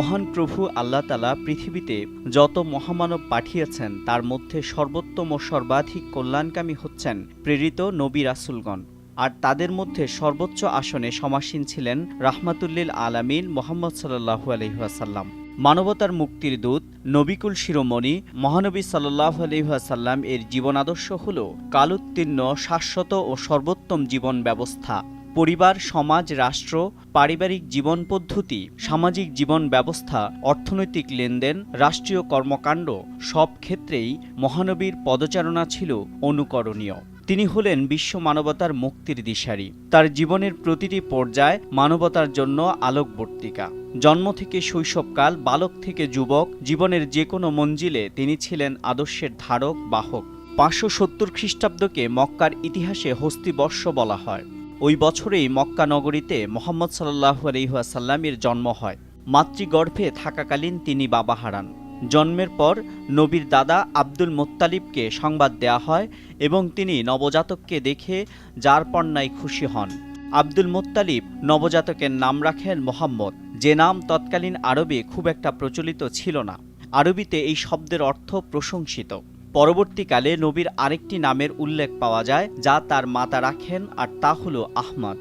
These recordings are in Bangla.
মহান প্রভু আল্লাহ তালা পৃথিবীতে যত মহামানব পাঠিয়েছেন, তার মধ্যে সর্বোত্তম ও সর্বাধিক কল্যাণকামী হচ্ছেন প্রেরিত নবী রাসুলগণ। আর তাদের মধ্যে সর্বোচ্চ আসনে সমাসীন ছিলেন রাহমাতুল্লিল আলামিন মোহাম্মদ সাল্লাহু আলহিহাসাল্লাম মানবতার মুক্তির দূত, নবিকুল শিরোমণি মহানবী সাল্লাহ আলহিহাসাল্লাম এর জীবন আদর্শ হল কালোত্তীর্ণ, শাশ্বত ও সর্বোত্তম জীবন ব্যবস্থা। পরিবার, সমাজ, রাষ্ট্র, পারিবারিক জীবন পদ্ধতি, সামাজিক জীবন ব্যবস্থা, অর্থনৈতিক লেনদেন, রাষ্ট্রীয় কর্মকাণ্ড সব ক্ষেত্রেই মহানবীর পদচারণা ছিল অনুকরণীয়। তিনি হলেন বিশ্ব মানবতার মুক্তির দিশারি। তার জীবনের প্রতিটি পর্যায় মানবতার জন্য আলোকবর্তিকা। জন্ম থেকে শৈশবকাল, বালক থেকে যুবক, জীবনের যে কোনো মঞ্জিলে তিনি ছিলেন আদর্শের ধারক, বাহক। পাঁচশো সত্তর খ্রিস্টাব্দকে মক্কার ইতিহাসে হস্তিবর্ষ বলা হয়। ওই বছরেই মক্কা নগরীতে মোহাম্মদ সাল্লাহু আলহিহাসাল্লামের জন্ম হয়। মাতৃগর্ভে থাকাকালীন তিনি বাবা হারান। জন্মের পর নবীর দাদা আব্দুল মোত্তালিবকে সংবাদ দেয়া হয় এবং তিনি নবজাতককে দেখে যার পণ্যায় খুশি হন। আব্দুল মোত্তালিব নবজাতকের নাম রাখেন মোহাম্মদ। যে নাম তৎকালীন আরবে খুব একটা প্রচলিত ছিল না। আরবিতে এই শব্দের অর্থ প্রশংসিত। পরবর্তীকালে নবীর আরেকটি নামের উল্লেখ পাওয়া যায়, যা তার মাতা রাখেন আর তা হল আহমদ।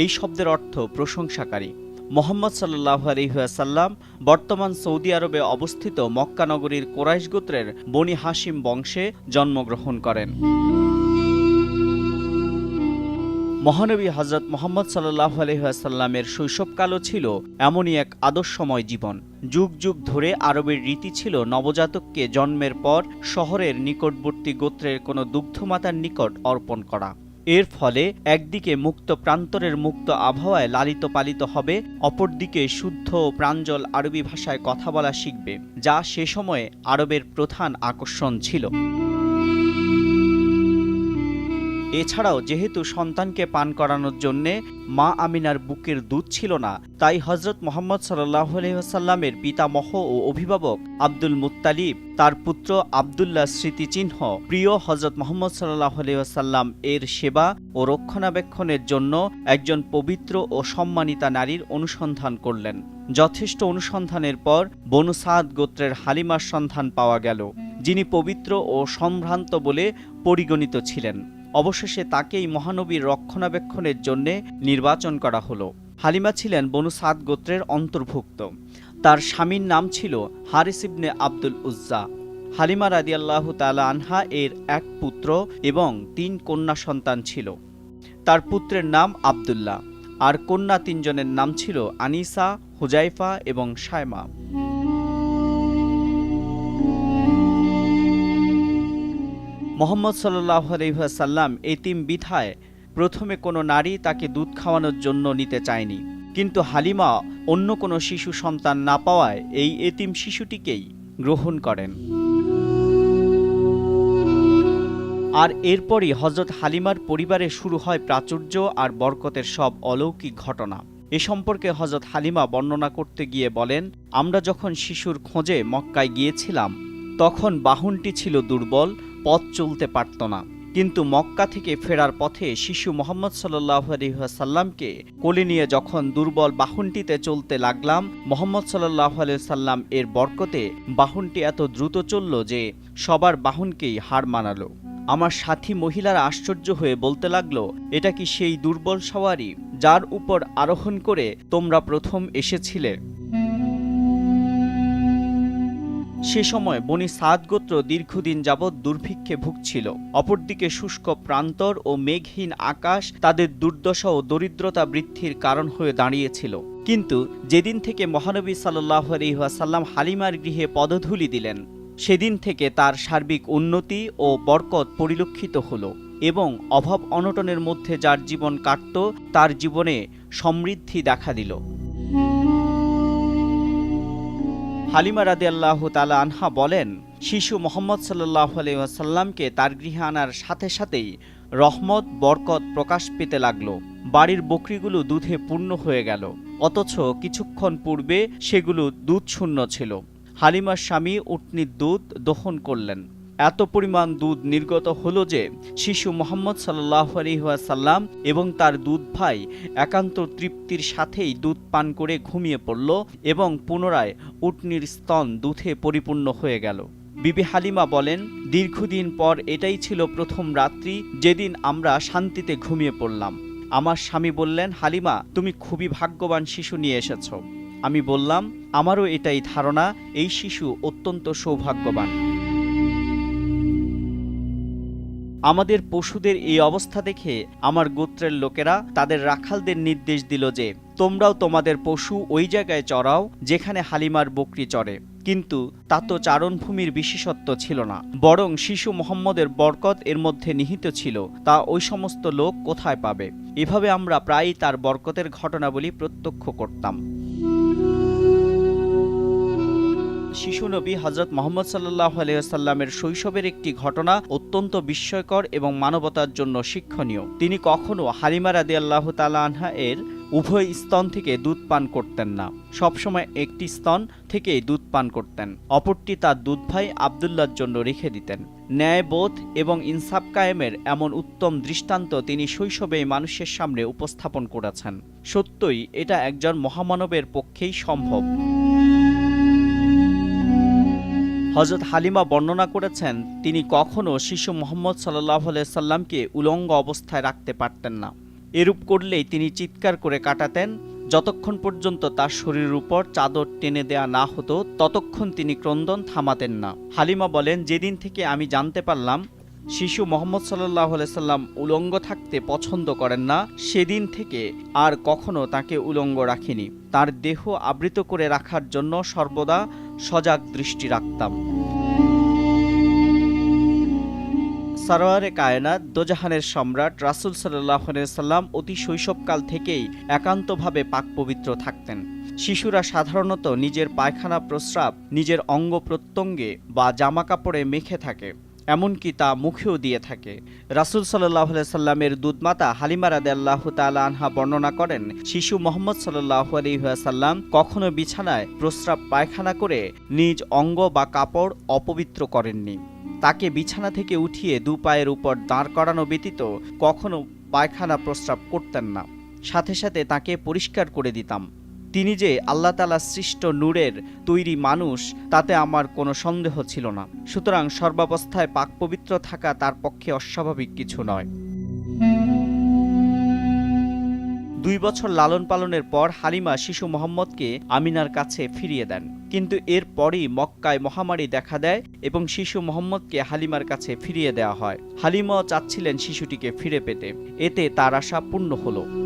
এই শব্দের অর্থ প্রশংসাকারী। মোহাম্মদ সাল্লাহ আলহিহাসাল্লাম বর্তমান সৌদি আরবে অবস্থিত মক্কানগরীর কোরাইশ গোত্রের বনি হাসিম বংশে জন্মগ্রহণ করেন। মহানবী হজরত মোহাম্মদ সাল্লাহ আলহিহাসাল্লামের শৈশবকালও ছিল এমনই এক আদর্শময় জীবন। যুগ যুগ ধরে আরবের রীতি ছিল নবজাতককে জন্মের পর শহরের নিকটবর্তী গোত্রের কোনো দুগ্ধমাতার নিকট অর্পণ করা। এর ফলে একদিকে মুক্ত প্রান্তরের মুক্ত আবহাওয়ায় লালিত পালিত হবে, অপরদিকে শুদ্ধ ও প্রাঞ্জল আরবি ভাষায় কথা বলা শিখবে, যা সে সময়ে আরবের প্রধান আকর্ষণ ছিল। এছাড়াও যেহেতু সন্তানকে পান করানোর জন্যে মা আমিনার বুকের দুধ ছিল না, তাই হজরত মোহাম্মদ সাল্লাহ পিতামহ ও অভিভাবক আব্দুল মুত্তালিব, তার পুত্র আবদুল্লাহ স্মৃতিচিহ্ন, প্রিয় হজরত মোহাম্মদ সাল্লাহ আলহিহাসাল্লাম এর সেবা ও রক্ষণাবেক্ষণের জন্য একজন পবিত্র ও সম্মানিতা নারীর অনুসন্ধান করলেন। যথেষ্ট অনুসন্ধানের পর বনু সাদ গোত্রের হালিমার সন্ধান পাওয়া গেল, যিনি পবিত্র ও সম্ভ্রান্ত বলে পরিগণিত ছিলেন। অবশেষে তাকেই মহানবীর রক্ষণাবেক্ষণের জন্য নির্বাচন করা হলো। হালিমা ছিলেন বনু সাদ গোত্রের অন্তর্ভুক্ত। তার স্বামীর নাম ছিল হারিস ইবনে আব্দুল উজ্জা। হালিমা রাদিয়াল্লাহু তালা আনহা এর এক পুত্র এবং তিন কন্যা সন্তান ছিল। তার পুত্রের নাম আবদুল্লাহ। আর কন্যা তিনজনের নাম ছিল আনিসা, হুজাইফা এবং সায়মা মোহাম্মদ সাল্লাহ এতিম বিধায় প্রথমে কোনো নারী তাকে দুধ খাওয়ানোর জন্য নিতে চায়নি। কিন্তু হালিমা অন্য কোনো শিশু সন্তান না পাওয়ায় এই এতিম শিশুটিকেই গ্রহণ করেন। আর এরপরই হজরত হালিমার পরিবারে শুরু হয় প্রাচুর্য আর বরকতের সব অলৌকিক ঘটনা। এ সম্পর্কে হজরত হালিমা বর্ণনা করতে গিয়ে বলেন, আমরা যখন শিশুর খোঁজে মক্কায় গিয়েছিলাম, তখন বাহনটি ছিল দুর্বল পথ চলতে পারত না। কিন্তু মক্কা থেকে ফেরার পথে শিশু মোহাম্মদ সাল্লাহ আলহাসাল্লামকে কোলে নিয়ে যখন দুর্বল বাহনটিতে চলতে লাগলাম, মোহাম্মদ সাল্লাহ সাল্লাম এর বরকতে বাহনটি এত দ্রুত চলল যে সবার বাহনকেই হার মানালো। আমার সাথী মহিলারা আশ্চর্য হয়ে বলতে লাগল, এটা কি সেই দুর্বল সওয়ারি যার উপর আরোহণ করে তোমরা প্রথম এসেছিলে? সে সময় বনি সাদ গোত্র দীর্ঘদিন যাবৎ দুর্ভিক্ষে ভুগছিল। অপরদিকে শুষ্ক প্রান্তর ও মেঘহীন আকাশ তাদের দুর্দশা ও দরিদ্রতা বৃদ্ধির কারণ হয়ে দাঁড়িয়েছিল। কিন্তু যেদিন থেকে মহানবী সাল্লাহ আলহাসাল্লাম হালিমার গৃহে পদধূলি দিলেন, সেদিন থেকে তার সার্বিক উন্নতি ও বরকত পরিলক্ষিত হলো এবং অভাব অনটনের মধ্যে যার জীবন কাটত, তার জীবনে সমৃদ্ধি দেখা দিল। হালিমা রাদি আল্লাহ তালা আনহা বলেন, শিশু মোহাম্মদ সাল্লাহ আলাইসাল্লামকে তার গৃহে আনার সাথে সাথেই রহমত, বরকত প্রকাশ পেতে লাগল। বাড়ির বকরিগুলো দুধে পূর্ণ হয়ে গেল, অথচ কিছুক্ষণ পূর্বে সেগুলো দুধ শূন্য ছিল। হালিমার স্বামী উটনির দুধ দহন করলেন। এত পরিমাণ দুধ নির্গত হলো যে শিশু মোহাম্মদ সাল্লাহ আলহিহাসাল্লাম এবং তার দুধ ভাই একান্ত তৃপ্তির সাথেই দুধ পান করে ঘুমিয়ে পড়ল এবং পুনরায় উটনির স্তন দুধে পরিপূর্ণ হয়ে গেল। বিবি হালিমা বলেন, দীর্ঘদিন পর এটাই ছিল প্রথম রাত্রি যেদিন আমরা শান্তিতে ঘুমিয়ে পড়লাম। আমার স্বামী বললেন, হালিমা, তুমি খুবই ভাগ্যবান শিশু নিয়ে এসেছ। আমি বললাম, আমারও এটাই ধারণা, এই শিশু অত্যন্ত সৌভাগ্যবান। আমাদের পশুদের এই অবস্থা দেখে আমার গোত্রের লোকেরা তাদের রাখালদের নির্দেশ দিল যে, তোমরাও তোমাদের পশু ওই জায়গায় চড়াও যেখানে হালিমার বকরি চড়ে। কিন্তু তা তো চারণভূমির বিশেষত্ব ছিল না, বরং শিশু মোহাম্মদের বরকত এর মধ্যে নিহিত ছিল। তা ওই সমস্ত লোক কোথায় পাবে? এভাবে আমরা প্রায়ই তার বরকতের ঘটনাবলী প্রত্যক্ষ করতাম। শিশু নবী হজরত মোহাম্মদ সাল্লাহ আলিয়াল্লামের শৈশবের একটি ঘটনা অত্যন্ত বিস্ময়কর এবং মানবতার জন্য শিক্ষণীয়। তিনি কখনো হালিমা রাদি আল্লাহ আনহা এর উভয় স্তন থেকে দুধ পান করতেন না। সবসময় একটি স্তন থেকেই দুধ পান করতেন। অপরটি তার দুধ ভাই আবদুল্লার জন্য রেখে দিতেন। ন্যায়বোধ এবং ইনসাফ কায়েমের এমন উত্তম দৃষ্টান্ত তিনি শৈশবেই মানুষের সামনে উপস্থাপন করেছেন। সত্যই এটা একজন মহামানবের পক্ষেই সম্ভব। হজরত হালিমা বর্ণনা করেছেন, তিনি কখনও শিশু মোহাম্মদ সাল্লাহ সাল্লামকে উলঙ্গ অবস্থায় রাখতে পারতেন না। এরূপ করলেই তিনি চিৎকার করে কাটাতেন, যতক্ষণ পর্যন্ত তার শরীরের উপর চাদর টেনে দেয়া না হতো, ততক্ষণ তিনি ক্রন্দন থামাতেন না। হালিমা বলেন, যেদিন থেকে আমি জানতে পারলাম, শিশু মোহাম্মদ সাল্লাহ সাল্লাম উলঙ্গ থাকতে পছন্দ করেন না, সেদিন থেকে আর কখনো তাকে উলঙ্গ রাখিনি। তার দেহ আবৃত করে রাখার জন্য সর্বদা সজাগ দৃষ্টি রাখতাম। সারোয়ারে কায়নাত, দোজাহানের সম্রাট রাসুল সাল্লাহ সাল্লাম অতি শৈশবকাল থেকেই একান্তভাবে পাক পবিত্র থাকতেন। শিশুরা সাধারণত নিজের পায়খানা প্রস্রাব, নিজের অঙ্গ প্রত্যঙ্গে বা জামাকাপড়ে মেখে থাকে। এমনকি তা মুখেও দিয়ে থাকে। রাসুল সাল্লাহ সাল্লামের দুধমাতা হালিমা রাদে আল্লাহ আনহা বর্ণনা করেন, শিশু মোহাম্মদ সাল্লাহ আলহিহাসাল্লাম কখনো বিছানায় প্রস্রাব পায়খানা করে নিজ অঙ্গ বা কাপড় অপবিত্র করেননি। তাকে বিছানা থেকে উঠিয়ে দু পায়ের উপর দাঁড় করানো ব্যতীত কখনো পায়খানা প্রস্রাব করতেন না। সাথে সাথে তাকে পরিষ্কার করে দিতাম। তিনি যে আল্লাহ তালা সৃষ্ট নূরের তৈরি মানুষ, তাতে আমার কোনো সন্দেহ ছিল না। সুতরাং সর্বাবস্থায় পাক পবিত্র থাকা তার পক্ষে অস্বাভাবিক কিছু নয়। দুই বছর লালন পালনের পর হালিমা শিশু মোহাম্মদকে আমিনার কাছে ফিরিয়ে দেন। কিন্তু এর পরই মক্কায় মহামারী দেখা দেয় এবং শিশু মোহাম্মদকে হালিমার কাছে ফিরিয়ে দেওয়া হয়। হালিমাও চাচ্ছিলেন শিশুটিকে ফিরে পেতে। এতে তার আশা পূর্ণ হলো।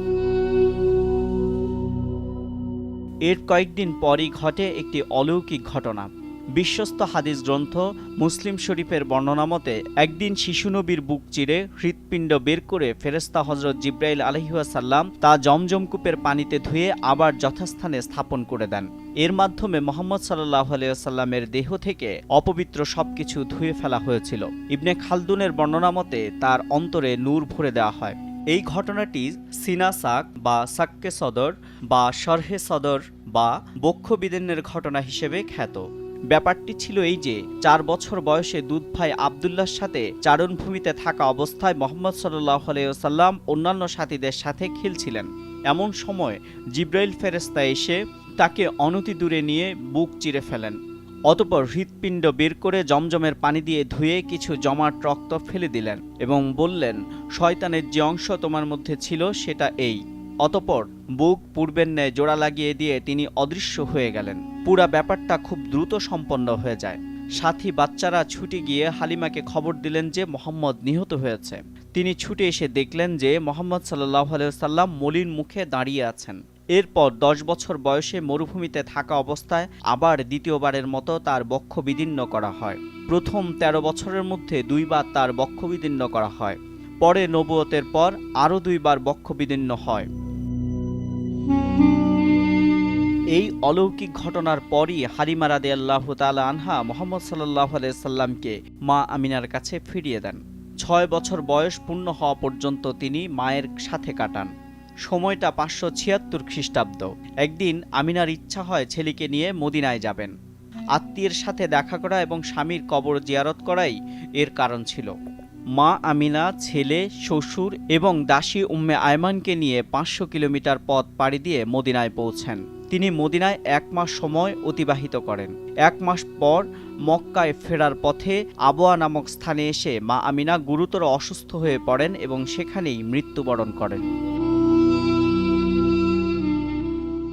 এর কয়েকদিন পরই ঘটে একটি অলৌকিক ঘটনা। বিশ্বস্ত হাদিস গ্রন্থ মুসলিম শরীফের বর্ণনা মতে, একদিন শিশু নবীর বুক চিরে হৃৎপিণ্ড বের করে ফেরেস্তা হজরত জিব্রাইল আলহিহাসাল্লাম তা জমজমকূপের পানিতে ধুয়ে আবার যথাস্থানে স্থাপন করে দেন। এর মাধ্যমে মোহাম্মদ সাল্লাহ আলিয়াল্লামের দেহ থেকে অপবিত্র সবকিছু ধুয়ে ফেলা হয়েছিল। ইবনে খালদুনের বর্ণনা মতে, তার অন্তরে নূর ভরে দেওয়া হয়। এই ঘটনাটি সিনা সাক বা সাক্কে সদর বা সরহে সদর বা বক্ষ বিদিনের ঘটনা হিসেবে খ্যাত। ব্যাপারটি ছিল এই যে, চার বছর বয়সে দুধ ভাই আবদুল্লার সাথে চারণভূমিতে থাকা অবস্থায় মোহাম্মদ সাল্লাহ আলাইসাল্লাম অন্যান্য সাথীদের সাথে খেলছিলেন। এমন সময় জিব্রাইল ফেরেস্তা এসে তাকে অনতি দূরে নিয়ে বুক চিরে ফেলেন। অতপর হৃৎপিণ্ড বের করে জমজমের পানি দিয়ে ধুয়ে কিছু জমাট রক্ত ফেলে দিলেন এবং বললেন, শয়তানের যে অংশ তোমার মধ্যে ছিল সেটা এই। অতপর বুক পূর্বের ন্যায় জোড়া লাগিয়ে দিয়ে তিনি অদৃশ্য হয়ে গেলেন। পুরা ব্যাপারটা খুব দ্রুত সম্পন্ন হয়ে যায়। সাথী বাচ্চারা ছুটে গিয়ে হালিমাকে খবর দিলেন যে মোহাম্মদ নিহত হয়েছে। তিনি ছুটে এসে দেখলেন যে মোহাম্মদ সাল্লাহ সাল্লাম মলিন মুখে দাঁড়িয়ে আছেন। এরপর দশ বছর বয়সে মরুভূমিতে থাকা অবস্থায় আবার দ্বিতীয়বারের মতো তার বক্ষ বিদীর্ণ করা হয়। প্রথম ১৩ বছরের মধ্যে দুইবার তার বক্ষ বিদীর্ণ করা হয়। পরে নবুয়তের পর আরও দুইবার বক্ষ বিদীর্ণ হয়। এই অলৌকিক ঘটনার পরই হারিমা রাদে আল্লাহ তালা আনহা মোহাম্মদ সাল্লাহ সাল্লামকে মা আমিনার কাছে ফিরিয়ে দেন। ছয় বছর বয়স পূর্ণ হওয়া পর্যন্ত তিনি মায়ের সাথে কাটান। সময়টা পাঁচশো ছিয়াত্তর খ্রিস্টাব্দ। একদিন আমিনার ইচ্ছা হয় ছেলেকে নিয়ে মদিনায় যাবেন। আত্মীয়ের সাথে দেখা করা এবং স্বামীর কবর জিয়ারত করাই এর কারণ ছিল। মা আমিনা, ছেলে, শ্বশুর এবং দাসী উম্মে আয়মানকে নিয়ে পাঁচশো কিলোমিটার পথ পাড়ি দিয়ে মদিনায় পৌঁছেন। তিনি মদিনায় এক মাস সময় অতিবাহিত করেন। এক মাস পর মক্কায় ফেরার পথে আবোয়া নামক স্থানে এসে মা আমিনা গুরুতর অসুস্থ হয়ে পড়েন এবং সেখানেই মৃত্যুবরণ করেন।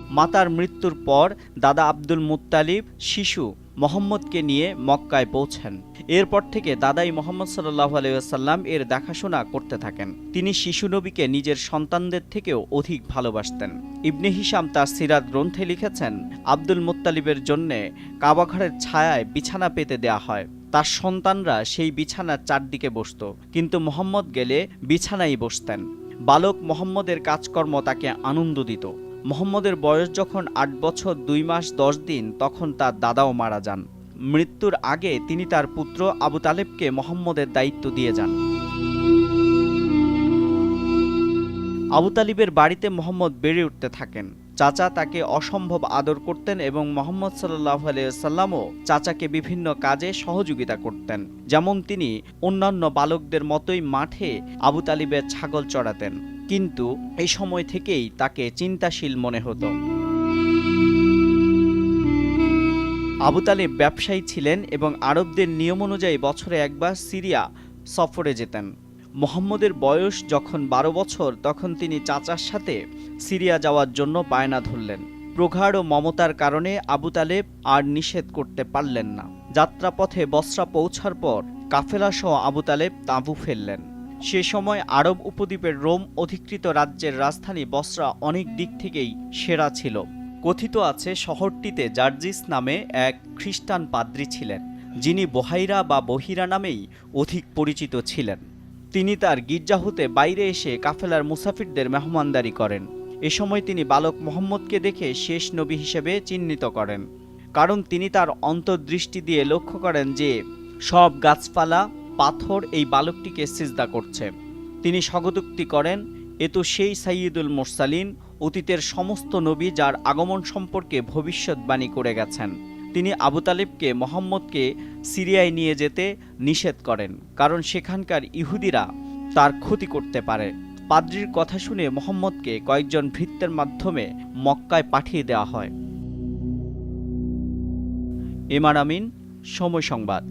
মাতার মৃত্যুর পর দাদা আব্দুল মুত্তালিব শিশু মোহাম্মদকে নিয়ে মক্কায় পৌঁছেন। এরপর থেকে দাদাই মোহাম্মদ সাল্লাহ আলাইসাল্লাম এর দেখাশোনা করতে থাকেন। তিনি শিশু নবীকে নিজের সন্তানদের থেকেও অধিক ভালোবাসতেন। ইবনে হিসাম তার সিরাত গ্রন্থে লিখেছেন, আব্দুল মুত্তালিবের জন্যে কাবাঘরের ছায়ায় বিছানা পেতে দেয়া হয়। তার সন্তানরা সেই বিছানার চারদিকে বসত, কিন্তু মোহাম্মদ গেলে বিছানায় বসতেন। বালক মোহাম্মদের কাজকর্ম তাকে আনন্দ দিত। মোহাম্মদের বয়স যখন আট বছর দুই মাস দশ দিন, তখন তার দাদাও মারা যান। মৃত্যুর আগে তিনি তার পুত্র আবু তালেবকে মোহাম্মদের দায়িত্ব দিয়ে যান। আবু তালিবের বাড়িতে মোহাম্মদ বেড়ে উঠতে থাকেন। চাচা তাকে অসম্ভব আদর করতেন এবং মোহাম্মদ সাল্লাহ সাল্লামও চাচাকে বিভিন্ন কাজে সহযোগিতা করতেন। যেমন তিনি অন্যান্য বালকদের মতোই মাঠে আবু তালিবের ছাগল চড়াতেন। কিন্তু এই সময় থেকেই তাকে চিন্তাশীল মনে হতো। আবু তালিব ব্যবসায়ী ছিলেন এবং আরবদের নিয়ম অনুযায়ী বছরে একবার সিরিয়া সফরে যেতেন। মোহাম্মদের বয়স যখন বারো বছর, তখন তিনি চাচার সাথে সিরিয়া যাওয়ার জন্য বায়না ধরলেন। প্রগাঢ় মমতার কারণে আবু তালেব আর নিষেধ করতে পারলেন না। যাত্রাপথে বসরা পৌঁছার পর কাফেলাসহ আবু তালেব তাঁবু ফেললেন। সে সময় আরব উপদ্বীপের রোম অধিকৃত রাজ্যের রাজধানী বসরা অনেক দিক থেকেই সেরা ছিল। কথিত আছে শহরটিতে জার্জিস নামে এক খ্রিস্টান পাদ্রী ছিলেন, যিনি বহাইরা বা বহিরা নামেই অধিক পরিচিত ছিলেন। তিনি তার গির্জা হতে বাইরে এসে কাফেলার মুসাফিরদের মেহমানদারি করেন। এ সময় তিনি বালক মোহাম্মদকে দেখে শেষ নবী হিসেবে চিহ্নিত করেন। কারণ তিনি তার অন্তর্দৃষ্টি দিয়ে লক্ষ্য করেন যে সব গাছপালা পাথর এই বালকটিকে সিজদা করছে। তিনি স্বগতোক্তি করেন, এ তো সেই সাইয়দুল মোরসালিন, অতীতের সমস্ত নবী যার আগমন সম্পর্কে ভবিষ্যৎবাণী করে গেছেন। তিনি আবু তালিবকে, মোহাম্মদকে সিরিয়ায় নিয়ে যেতে নিষেধ করেন, কারণ সেখানকার ইহুদিরা তার ক্ষতি করতে পারে। পাদ্রির কথা শুনে মোহাম্মদকে কয়েকজন ভৃত্যের মাধ্যমে মক্কায় পাঠিয়ে দেওয়া হয়। এমার আমিন, সময় সংবাদ।